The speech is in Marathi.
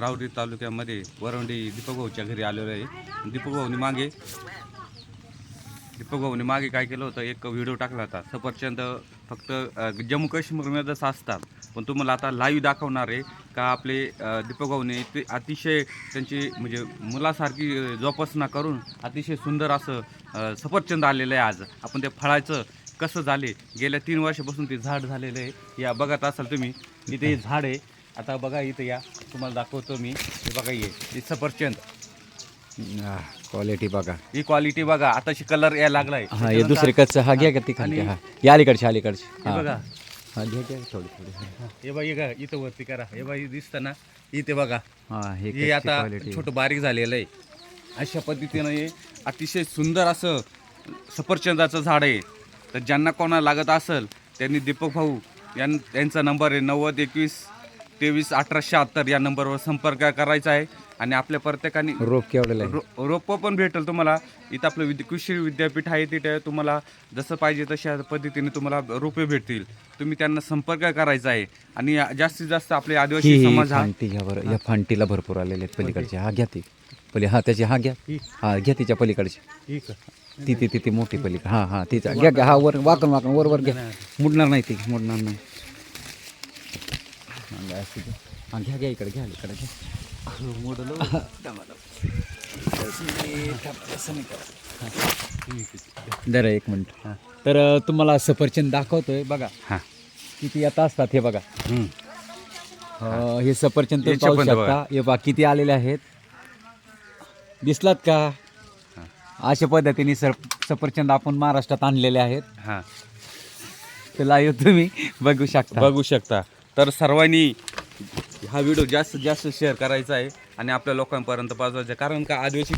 राऊरी तालुक्यामध्ये वरवंडी दीपकभाऊच्या घरी आलेलो आहे. दीपकभाऊनी मागे दीपकभाऊनी मागे काय केलं होतं? एक व्हिडिओ टाकला होता. सफरचंद फक्त जम्मू काश्मीरमध्येच असतात. पण तुम्हाला आता लाईव्ह दाखवणार आहे का आपले दीपकभाऊने ते अतिशय त्यांची म्हणजे मुलासारखी जोपासना करून अतिशय सुंदर असं सफरचंद आलेलं आहे आज. आपण ते फळायचं कसं झाले? गेल्या तीन वर्षापासून ते झाड झालेलं आहे. या बघत असाल तुम्ही इथे हे झाड आहे. आता बघा इथं या. तुम्हाला दाखवतो मी. हे बघा ये हे सफरचंद. क्वालिटी बघा. ही क्वालिटी बघा. आताशी कलर यायला लागलाय. हा हे दुसरीकडचं. हा घ्या का ती खाली हा या अलीकडची अलीकडची हे बघा. हा घ्या घ्या थोडी थोडी. हे. बघा हे बघा इथं वरती करा. हे बघा दिसतं ना. इथे बघा. हा हे हे आता. छोटं बारीक झालेलं आहे. अशा पद्धतीनं हे अतिशय सुंदर असं सफरचंदाचं झाड आहे. तर ज्यांना कोणाला लागत असेल त्यांनी दीपक भाऊ यां यांचा नंबर आहे नव्वद एकवीस तेवीस अठरा शहात्तर या नंबरवर संपर्क करायचा आहे. आणि आपल्या प्रत्येकाने रोप केवढेला आहे? रो रोपं पण भेटेल तुम्हाला. इथं आपलं विद्या कृषी विद्यापीठ आहे तिथे तुम्हाला जसं पाहिजे तशा पद्धतीने तुम्हाला रोपे भेटतील. तुम्ही त्यांना संपर्क करायचा आहे. आणि जास्तीत जास्त आपले आदिवासी समाज हा फांटी घ्या बरं. या फांटीला भरपूर आलेले आहेत पलीकडचे. हा घ्या ती. पली हा त्याची हा घ्या. ही. घ्या तिच्या पलीकडची. ठीक ती ती ती ती मोठी पलीकडे हा हा तिचा घ्या घ्या. हा वर वाकून वाकून वर वर घ्या. मुडणार नाही ती मुडणार नाही. हा, घ्या. हा घ्या घ्या इकडे घ्या इकडे घ्या जरा एक मिनिट तर तुम्हाला सफरचंद दाखवतोय बघा हां किती येत असतात हे बघा हे सफरचंद तुम्ही पाहू. शकता हे बघा किती आलेले आहेत दिसलात का अशा पद्धतीने सर सफरचंद आपण महाराष्ट्रात आणलेले आहेत हां तर लाईव्ह तुम्ही बघू शकता बघू शकता तर सर्वांनी हा व्हिडिओ जास्तीत जास्त शेअर करायचा आहे आणि आपल्या लोकांपर्यंत पोहोचवायचा आहे. कारण का आदिवासी